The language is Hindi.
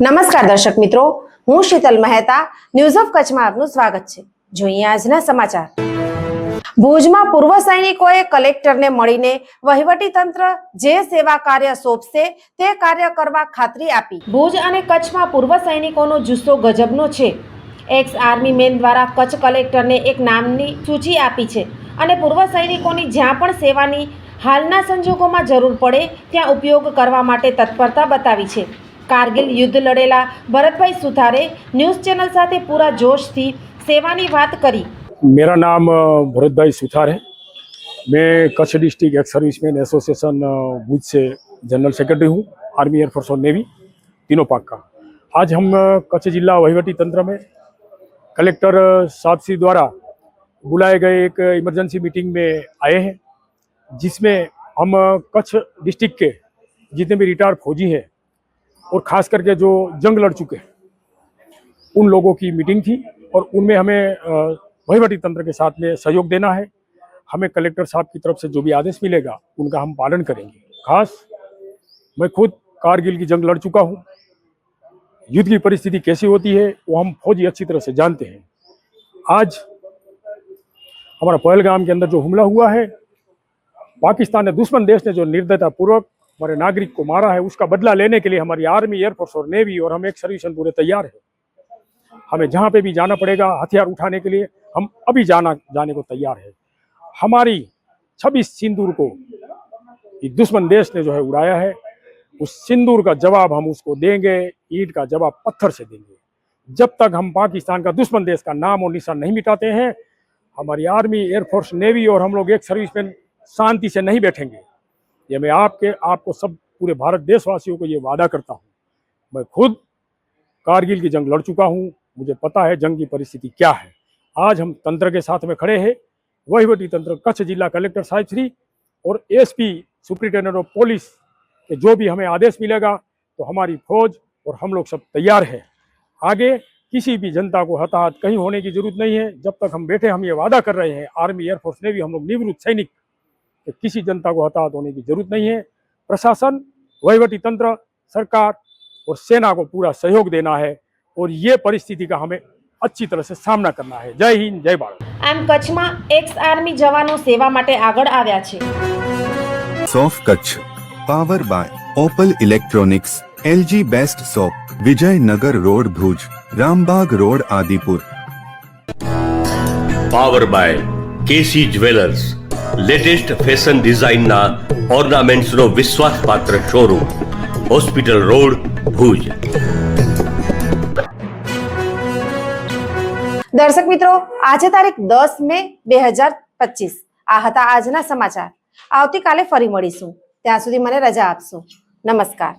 નમસ્કાર દર્શક મિત્રો, હું શીતલ મહેતા ન્યૂઝ ઓફ કચ્છમાં આપનું સ્વાગત છે. જોઈએ આજના સમાચાર. ભુજમાં પૂર્વ સૈનિકોએ કલેક્ટરને મળીને વહીવટી તંત્ર જે સેવા કાર્ય સોંપશે તે કાર્ય કરવા ખાતરી આપી. ભુજ અને કચ્છમાં પૂર્વ સૈનિકોનો જુસ્સો ગજબનો છે. એક્સ આર્મી મેન દ્વારા કચ્છ કલેક્ટરને એક નામની સૂચિ આપી છે અને પૂર્વ સૈનિકોની જ્યાં પણ સેવાની હાલના સંજોગોમાં જરૂર પડે, ત્યાં ઉપયોગ કરવા માટે તત્પરતા બતાવી છે. કારગિલ યુદ્ધ લડેલા ભરતભાઈ સુથારે ન્યૂઝ ચેનલ સાથે પૂરા જોશથી સેવાની વાત કરી मेरा नाम अ, भरत भाई सुथार है मैं Kutch district ex serviceman association uh, Bhuj से जनरल सेक्रेटरी हूँ आर्मी एयरफोर्स और नेवी तीनों पाक का आज हम अ, कच्छ जिला वहीवटी तंत्र में कलेक्टर अ, साहब श्री द्वारा बुलाए गए एक इमरजेंसी मीटिंग में आए हैं जिसमें हम अ, कच्छ डिस्ट्रिक्ट के जितने भी रिटायर्ड फौजी हैं और खास करके जो जंग लड़ चुके हैं, उन लोगों की मीटिंग थी और उनमें हमें वहीवटी तंत्र के साथ में सहयोग देना है। हमें कलेक्टर साहब की तरफ़ से जो भी आदेश मिलेगा, उनका हम पालन करेंगे। खास, मैं खुद कारगिल की जंग लड़ चुका हूँ। युद्ध की परिस्थिति कैसी होती है, वो हम फौजी अच्छी तरह से जानते हैं। आज हमारा पहलगाम के अंदर जो हमला हुआ है, पाकिस्तान ने दुश्मन देश ने जो निर्दयता पूर्वक हमारे नागरिक को मारा है, उसका बदला लेने के लिए हमारी आर्मी एयरफोर्स और नेवी और हम एक सर्विसन पूरे तैयार है। हमें जहाँ पे भी जाना पड़ेगा हथियार उठाने के लिए, हम अभी जाना, जाने को तैयार है। हमारी छब्बीस सिंदूर को ये दुश्मन देश ने जो है उड़ाया है, उस सिंदूर का जवाब हम उसको देंगे, ईट का जवाब पत्थर से देंगे। जब तक हम पाकिस्तान का दुश्मन देश का नाम और निशान नहीं मिटाते हैं, हमारी आर्मी एयरफोर्स नेवी और हम लोग एक सर्विसमैन शांति से नहीं बैठेंगे। ये मैं आपके, आपको सब पूरे भारत देशवासियों को ये वादा करता हूँ। मैं खुद कारगिल की जंग लड़ चुका हूँ। मुझे पता है जंग की परिस्थिति क्या है। आज हम तंत्र के साथ में खड़े हैं। वहीवटी तंत्र, कच्छ जिला कलेक्टर साहिब श्री और एसपी, सुप्रिंटेंडेंट ऑफ़ पुलिस के जो भी हमें आदेश मिलेगा तो हमारी फौज और हम लोग सब तैयार है। आगे किसी भी जनता को हताहत कहीं होने की ज़रूरत नहीं है। जब तक हम बैठे, हम ये वादा कर रहे हैं। आर्मी, एयरफोर्स ने भी हम लोग निवृत्त सैनिक कि किसी जनता को हताहत होने की जरूरत नहीं है प्रशासन वहीवटी तंत्र सरकार और सेना को पूरा सहयोग देना है और ये परिस्थिति का हमें अच्छी तरह से सामना करना है जय हिंद जय भारत આમ કચ્છમાં એક્સ આર્મી જવાનો સેવા માટે આગળ આવ્યા છે સોફ Kutch power by Opal electronics LG best shop Vijaynagar road Bhuj Rambaug road Adipur power by KC jewellers latest fashion ડિઝાઇનના ઓર્નામેન્ટ્સનો વિશ્વાસપાત્ર શોરૂમ હોસ્પિટલ રોડ ભુજ. દર્શક મિત્રો, આજે તારીખ દસ મે બે હજાર પચીસ. આ હતા આજના સમાચાર. આવતીકાલે ફરી મળીશું. ત્યાં સુધી મને રજા આપશો. નમસ્કાર.